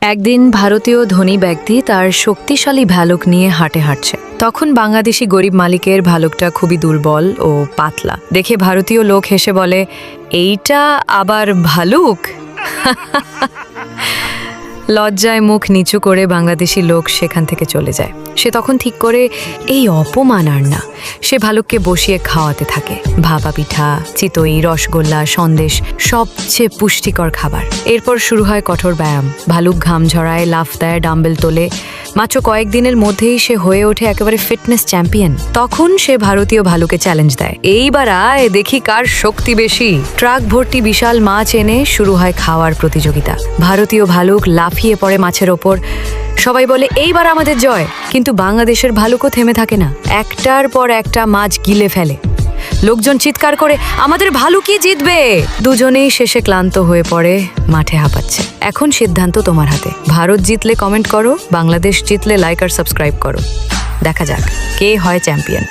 একদিন ভারতীয় ধনী ব্যক্তি তার শক্তিশালী ভালুক নিয়ে হাঁটে হাঁটছে। তখন বাংলাদেশি গরিব মালিকের ভালুকটা খুবই দুর্বল ও পাতলা। দেখে ভারতীয় লোক হেসে বলে, এইটা আবার ভালুক? লজ্জায় মুখ নিচু করে বাংলাদেশি লোক সেখান থেকে চলে যায়। সে তখন ঠিক করে, এই অপমান আর না। সে ভালুককে বসিয়ে খাওয়াতে থাকে। ভাপা পিঠা, চিতই, রসগোল্লা, সন্দেশ, সবচেয়ে পুষ্টিকর খাবার। এরপর শুরু হয় কঠোর ব্যায়াম। ভালুক ঘাম ঝরায়, লাফ দেয়, ডাম্বেল তোলে। মাত্র কয়েকদিনের মধ্যেই সে হয়ে ওঠে একেবারে ফিটনেস চ্যাম্পিয়ন। তখন সে ভারতীয় ভালুকে চ্যালেঞ্জ দেয়। এইবার আয়, দেখি কার শক্তি বেশি। ট্রাক ভর্তি বিশাল মাছ এনে শুরু হয় খাওয়ার প্রতিযোগিতা। ভারতীয় ভালুক লাফিয়ে পড়ে মাছের ওপর। সবাই বলে, এইবার আমাদের জয়। কিন্তু বাংলাদেশের ভালুকও থেমে থাকে না। একটার পর একটা মাছ গিলে ফেলে। লোকজন চিৎকার করে, আমাদের ভালুকই জিতবে? দুজনেই শেষে ক্লান্ত হয়ে পড়ে, মাঠে হাঁপাচ্ছে। এখন সিদ্ধান্ত তোমার হাতে। ভারত জিতলে কমেন্ট করো, বাংলাদেশ জিতলে লাইক আর সাবস্ক্রাইব করো। দেখা যাক, কে হয় চ্যাম্পিয়ন।